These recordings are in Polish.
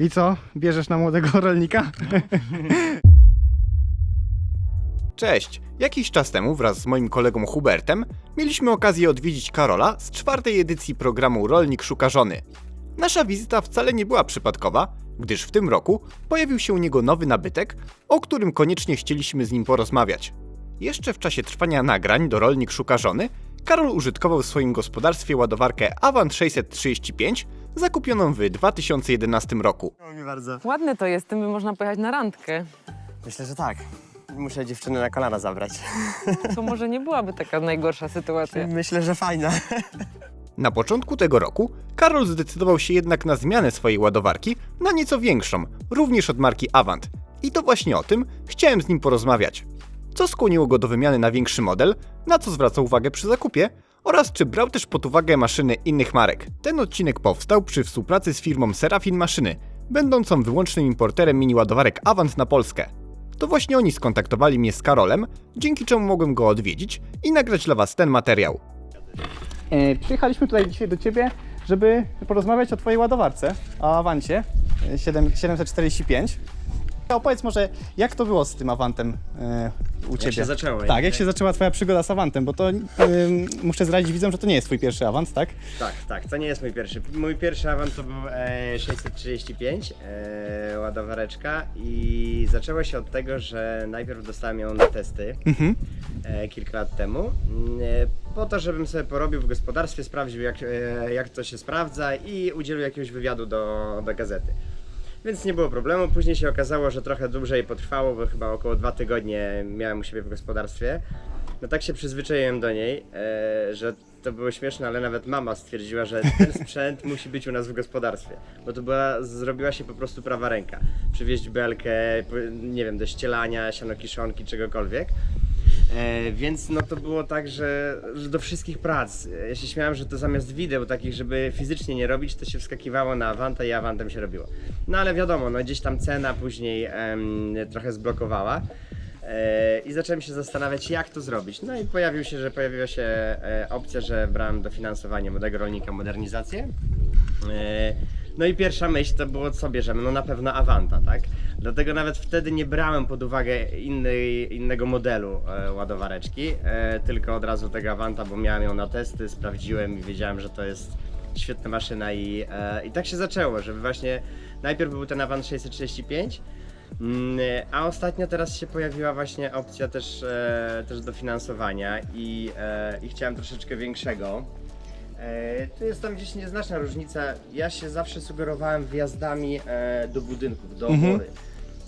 I co? Bierzesz na młodego rolnika? Cześć! Jakiś czas temu wraz z moim kolegą Hubertem mieliśmy okazję odwiedzić Karola z czwartej edycji programu Rolnik Szuka Żony. Nasza wizyta wcale nie była przypadkowa, gdyż w tym roku pojawił się u niego nowy nabytek, o którym koniecznie chcieliśmy z nim porozmawiać. Jeszcze w czasie trwania nagrań do Rolnik Szuka Żony, Karol użytkował w swoim gospodarstwie ładowarkę Avant 635 zakupioną w 2011 roku. Mi bardzo. Ładne to jest, tym by można pojechać na randkę. Myślę, że tak. Muszę dziewczynę na kolana zabrać. To może nie byłaby taka najgorsza sytuacja. Myślę, że fajna. Na początku tego roku Karol zdecydował się jednak na zmianę swojej ładowarki na nieco większą, również od marki Avant. I to właśnie o tym chciałem z nim porozmawiać. Co skłoniło go do wymiany na większy model, na co zwracał uwagę przy zakupie oraz czy brał też pod uwagę maszyny innych marek. Ten odcinek powstał przy współpracy z firmą Serafin Maszyny, będącą wyłącznym importerem mini ładowarek Avant na Polskę. To właśnie oni skontaktowali mnie z Karolem, dzięki czemu mogłem go odwiedzić i nagrać dla Was ten materiał. E, przyjechaliśmy tutaj dzisiaj do Ciebie, żeby porozmawiać o Twojej ładowarce, o Avancie e, 7, 745. Opowiedz może, jak to było z tym Avantem e, u Ciebie? się zaczęło, Tak, nie? jak się zaczęła Twoja przygoda z Avantem, bo to ym, muszę zdradzić widzom, że to nie jest Twój pierwszy Avant, tak? Tak, tak, to nie jest mój pierwszy. Mój pierwszy awant to był e, 635, e, ładowareczka i zaczęło się od tego, że najpierw dostałem ją na testy Mhm. e, kilka lat temu, mm, e, po to, żebym sobie porobił w gospodarstwie, sprawdził jak, e, jak to się sprawdza i udzielił jakiegoś wywiadu do, do gazety. Więc nie było problemu. Później się okazało, że trochę dłużej potrwało, bo chyba około dwa tygodnie miałem u siebie w gospodarstwie. No tak się przyzwyczaiłem do niej, e, że to było śmieszne, ale nawet mama stwierdziła, że ten sprzęt musi być u nas w gospodarstwie. Bo to była, zrobiła się po prostu prawa ręka. Przywieźć belkę, nie wiem, do ścielania, sianokiszonki, czegokolwiek. E, więc no to było tak, że, że do wszystkich prac. Ja się śmiałem, że to zamiast wideł takich, żeby fizycznie nie robić, to się wskakiwało na Avanta i Avantem się robiło. No ale wiadomo, no gdzieś tam cena później em, trochę zblokowała. E, I zacząłem się zastanawiać, jak to zrobić. No i pojawił się, że pojawiła się e, opcja, że brałem dofinansowanie młodego rolnika modernizację. E, No i pierwsza myśl to było, co bierzemy? No na pewno Avanta, tak? Dlatego nawet wtedy nie brałem pod uwagę innej, innego modelu e, ładowareczki, e, tylko od razu tego Avanta, bo miałem ją na testy, sprawdziłem i wiedziałem, że to jest świetna maszyna i, e, i tak się zaczęło, żeby właśnie najpierw był ten Avant 635, Mm, A ostatnio teraz się pojawiła właśnie opcja też, e, też dofinansowania i, e, i chciałem troszeczkę większego. E, tu jest tam gdzieś nieznaczna różnica. Ja się zawsze sugerowałem wjazdami e, do budynków, do Mhm. opory.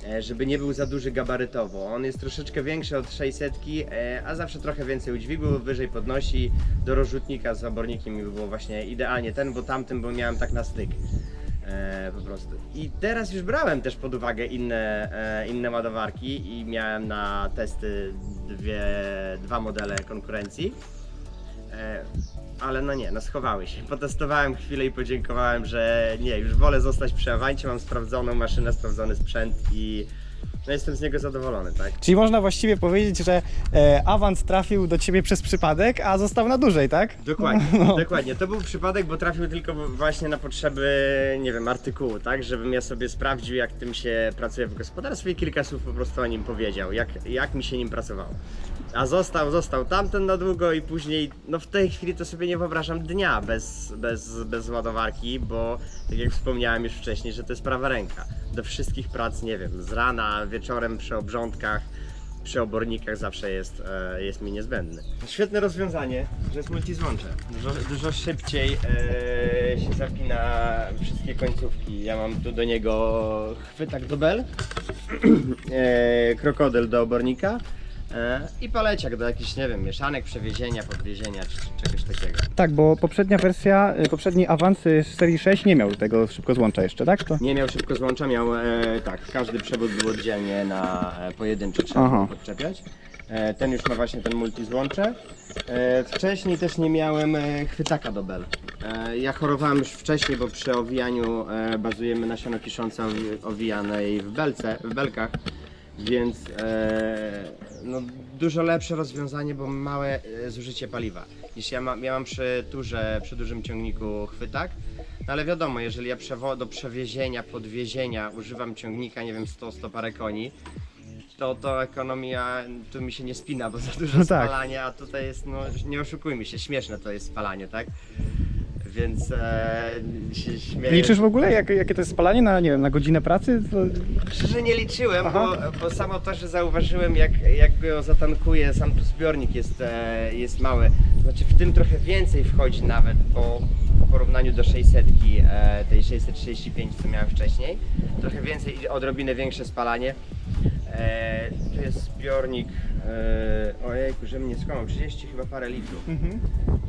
E, żeby nie był za duży gabarytowo. On jest troszeczkę większy od 600, e, a zawsze trochę więcej udźwigu, wyżej podnosi. Do rozrzutnika z obornikiem mi by było właśnie idealnie ten, bo tamtym, bo miałem tak na styk. E, po prostu. I teraz już brałem też pod uwagę inne, e, inne ładowarki i miałem na testy dwie, dwa modele konkurencji. E, ale no nie, no schowały się. Potestowałem chwilę i podziękowałem, że nie, już wolę zostać przy Avancie, mam sprawdzoną maszynę, sprawdzony sprzęt i no jestem z niego zadowolony, tak? Czyli można właściwie powiedzieć, że e, Avant trafił do Ciebie przez przypadek, a został na dłużej, tak? Dokładnie, dokładnie. To był przypadek, bo trafił tylko właśnie na potrzeby, nie wiem, artykułu, tak? Żebym ja sobie sprawdził, jak tym się pracuje w gospodarstwie i kilka słów po prostu o nim powiedział, jak, jak mi się nim pracowało. A został, został tamten na długo i później, no w tej chwili to sobie nie wyobrażam dnia bez, bez, bez ładowarki, bo tak jak wspomniałem już wcześniej, że to jest prawa ręka. Do wszystkich prac, nie wiem, z rana, wieczorem przy obrządkach, przy obornikach zawsze jest, e, jest mi niezbędny. Świetne rozwiązanie, że jest multizłącze. Dużo, dużo szybciej e, się zapina wszystkie końcówki. Ja mam tu do niego chwytak do bel, e, krokodyl do obornika e, i paleciak do jakichś, nie wiem, mieszanek, przewiezienia, podwiezienia czy czegoś takiego. Tak, bo poprzednia wersja, e, poprzedni Avant y, z serii 6 nie miał tego szybko złącza jeszcze, tak? To... Nie miał szybko złącza, miał e, tak, każdy przewód był oddzielnie na e, pojedynczy, trzeba Aha. było podczepiać. E, ten już ma właśnie ten multi złącze. E, wcześniej też nie miałem e, chwytaka do bel. E, ja chorowałem już wcześniej, bo przy owijaniu e, bazujemy na sianokiszące owi- owijanej w belce, w belkach. Więc e, no, dużo lepsze rozwiązanie, bo małe e, zużycie paliwa. niż ja, ma, ja mam przy turze, przy dużym ciągniku chwytak. No ale wiadomo, jeżeli ja przewo- do przewiezienia, podwiezienia używam ciągnika, nie wiem, 100-100 parę koni, to to ekonomia tu mi się nie spina, bo za dużo No tak. spalania, a tutaj jest, no nie oszukujmy się, śmieszne to jest spalanie, tak? Więc e, się śmieję. Liczysz w ogóle, jak, jakie to jest spalanie na, nie wiem, na godzinę pracy? To... Szczerze nie liczyłem, bo, bo samo to, że zauważyłem jak, jak go zatankuję, sam tu zbiornik jest, e, jest mały. Znaczy w tym trochę więcej wchodzi nawet, bo w porównaniu do 600, e, tej 635 co miałem wcześniej, trochę więcej i odrobinę większe spalanie. E, tu jest zbiornik, e, ojejku, żebym nie skłamał, 30 chyba parę litrów. Mhm.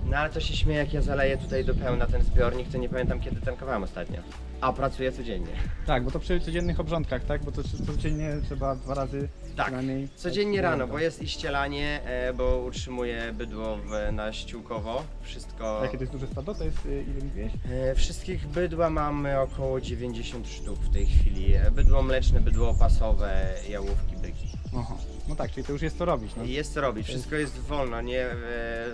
No ale to się śmieje, jak ja zaleję tutaj do pełna ten zbiornik, to nie pamiętam kiedy tankowałem ostatnio. A pracuję codziennie. Tak, bo to przy codziennych obrządkach, tak? Bo to codziennie trzeba dwa razy Tak, przynajmniej... codziennie rano, bo jest i ścielanie, e, bo utrzymuję bydło w, na ściółkowo. Wszystko. A Jakie to jest duże stado? To jest, y, ile mówiłeś? E, Wszystkich bydła mamy około 90 sztuk w tej chwili. E, Bydło mleczne, bydło opasowe, jałówki, byki. Aha. No tak, czyli to już jest co robić. No. I Jest co robić, wszystko jest wolno, nie e,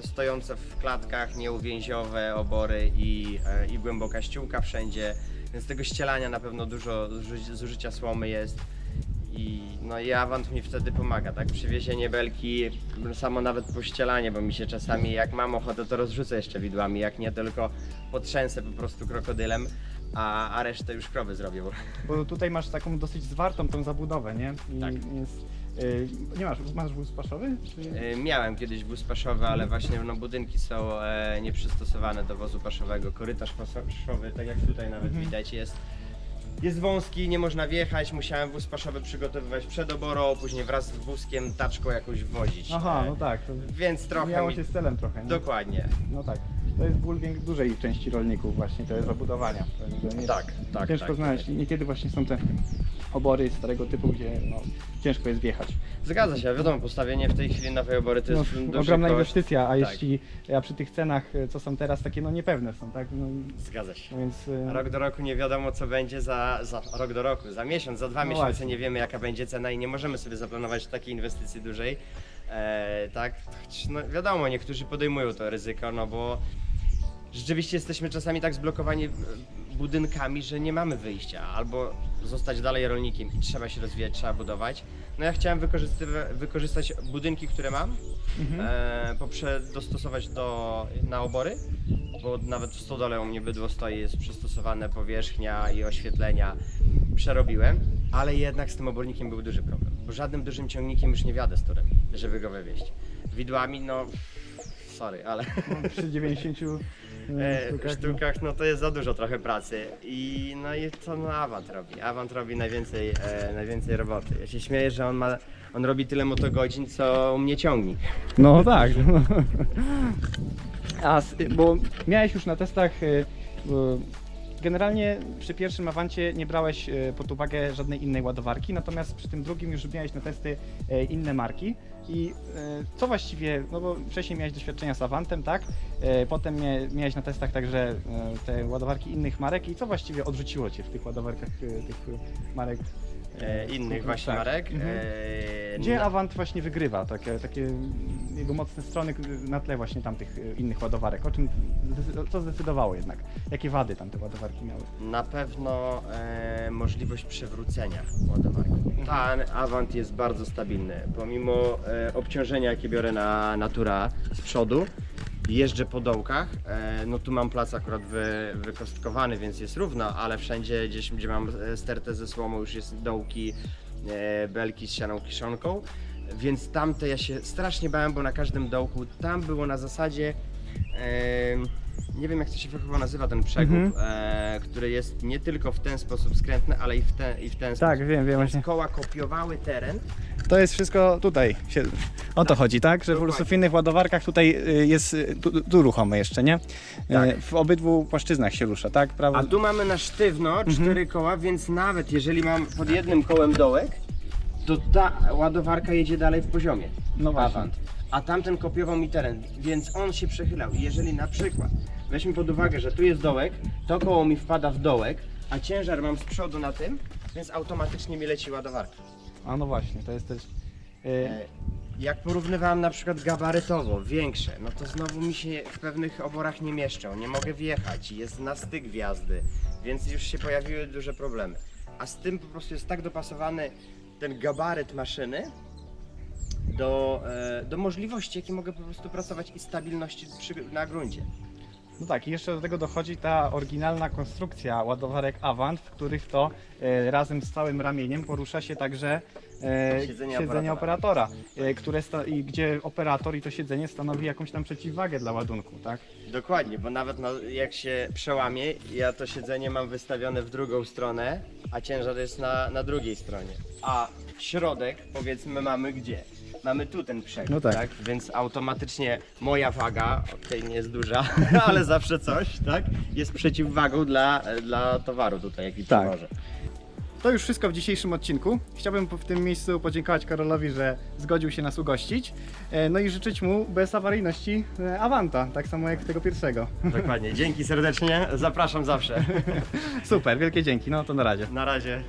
stojące w klatkach, nieuwięziowe obory i, e, i głęboka ściółka wszędzie, więc tego ścielania na pewno dużo zuży- zużycia słomy jest. I, no i awant mi wtedy pomaga, tak? Przywiezienie belki, samo nawet pościelanie, bo mi się czasami jak mam ochotę to rozrzucę jeszcze widłami, jak nie tylko potrzęsę po prostu krokodylem, a, a resztę już krowy zrobię. Bo... Bo tutaj masz taką dosyć zwartą tą zabudowę, nie? I Tak. Jest, y, nie masz, masz wóz paszowy? Czy... E, Miałem kiedyś wóz paszowy, ale właśnie no, budynki są e, nieprzystosowane do wozu paszowego. Korytarz paszowy, tak jak tutaj nawet Mhm. widać, jest, jest wąski, nie można wjechać. Musiałem wóz paszowy przygotowywać przed oborą, później wraz z wózkiem taczką jakąś wozić. Aha, E, no tak. To Więc trochę miało mi... się z celem trochę, nie? Dokładnie. No tak. To jest ból dużej części rolników właśnie, to jest zabudowania. To nie- Tak, tak, Ciężko tak. znaleźć. Niekiedy właśnie są te obory starego typu, gdzie no, ciężko jest wjechać. Zgadza się, wiadomo, postawienie w tej chwili nowej obory to No, jest duży ogromna koszt. inwestycja, a Tak. jeśli a przy tych cenach, e, co są teraz, takie no niepewne są, tak? No, Zgadza się. no więc e, Rok do roku nie wiadomo co będzie za, za rok do roku, za miesiąc, za dwa No miesiące właśnie. nie wiemy jaka będzie cena i nie możemy sobie zaplanować takiej inwestycji dużej. E, tak, no wiadomo, niektórzy podejmują to ryzyko, no bo rzeczywiście jesteśmy czasami tak zblokowani budynkami, że nie mamy wyjścia, albo zostać dalej rolnikiem i trzeba się rozwijać, trzeba budować. No ja chciałem wykorzystać budynki, które mam, mhm. e, poprze dostosować do, na obory, bo nawet w stodole u mnie bydło stoi, jest przystosowane powierzchnia i oświetlenia. Przerobiłem, ale jednak z tym obornikiem był duży problem, bo żadnym dużym ciągnikiem już nie wiadę z turem, żeby go wywieźć. Widłami, no, sorry, ale no, przy 90 e, e, sztukach, sztukach, no to jest za dużo trochę pracy i no i to no Avant robi. Avant robi najwięcej, e, najwięcej roboty. Ja się śmieję, że on ma, on robi tyle motogodzin, co mnie ciągnik. No, no tak. A, s- bo miałeś już na testach, e, bo generalnie przy pierwszym Awancie nie brałeś e, pod uwagę żadnej innej ładowarki, natomiast przy tym drugim już miałeś na testy e, inne marki. I e, co właściwie, no bo wcześniej miałeś doświadczenia z Avantem, tak? E, Potem mia- miałeś na testach także e, te ładowarki innych marek i co właściwie odrzuciło Cię w tych ładowarkach tych marek? Innych właśnie Tak. marek. Mhm. E, Gdzie no, Avant właśnie wygrywa? Takie, takie jego mocne strony na tle właśnie tamtych innych ładowarek. O czym, co zdecydowało jednak? Jakie wady tamte ładowarki miały? Na pewno e, możliwość przewrócenia ładowarki. Ten Avant jest bardzo stabilny. Pomimo e, obciążenia, jakie biorę na Natura z przodu, jeżdżę po dołkach. E, no tu mam plac akurat wy, wykostkowany, więc jest równo, ale wszędzie gdzieś, gdzie mam e, stertę ze słomą, już jest dołki, e, belki z sianą kiszonką. Więc tamte ja się strasznie bałem, bo na każdym dołku tam było na zasadzie. E, nie wiem jak to się fachowo nazywa ten przegub, Mhm. e, który jest nie tylko w ten sposób skrętny, ale i w ten, i w ten sposób. Tak, wiem, wiem właśnie. Koła kopiowały teren. To jest wszystko tutaj. Się, o to chodzi, tak? Że po prostu w innych ładowarkach tutaj y, jest y, tu, tu ruchome jeszcze, nie? Y, Tak. W obydwu płaszczyznach się rusza, tak? Prawo... A tu mamy na sztywno Mhm. cztery koła, więc nawet jeżeli mam pod jednym kołem dołek, to ta ładowarka jedzie dalej w poziomie. No właśnie. Avant. A tamten kopiował mi teren, więc on się przechylał. Jeżeli na przykład weźmy pod uwagę, że tu jest dołek, to koło mi wpada w dołek, a ciężar mam z przodu na tym, więc automatycznie mi leci ładowarka. A no właśnie, to jest też... Y, E, Jak porównywałem na przykład gabarytowo, większe, no to znowu mi się w pewnych oborach nie mieszczą, nie mogę wjechać, jest na styk gwiazdy, więc już się pojawiły duże problemy. A z tym po prostu jest tak dopasowany ten gabaryt maszyny do, e, do możliwości, jakie mogę po prostu pracować i stabilności przy, na gruncie. No tak, i jeszcze do tego dochodzi ta oryginalna konstrukcja ładowarek Avant, w których to e, razem z całym ramieniem porusza się także e, Siedzenie siedzenie operatora. operatora, e, które sta- i gdzie operator i to siedzenie stanowi jakąś tam przeciwwagę dla ładunku, tak? Dokładnie, bo nawet no, jak się przełamie, ja to siedzenie mam wystawione w drugą stronę, a ciężar jest na, na drugiej stronie. A środek, powiedzmy, mamy gdzie? Mamy tu ten przekrój, No tak. tak. Więc automatycznie moja waga, okej, nie jest duża, ale zawsze coś, tak? Jest przeciwwagą dla, dla towaru tutaj, jaki Tak. przewożę. To już wszystko w dzisiejszym odcinku. Chciałbym w tym miejscu podziękować Karolowi, że zgodził się nas ugościć. E, No i życzyć mu bez awaryjności e, Avanta, tak samo jak tego pierwszego. Dokładnie, dzięki serdecznie, zapraszam zawsze. Super, wielkie dzięki, no to na razie. Na razie.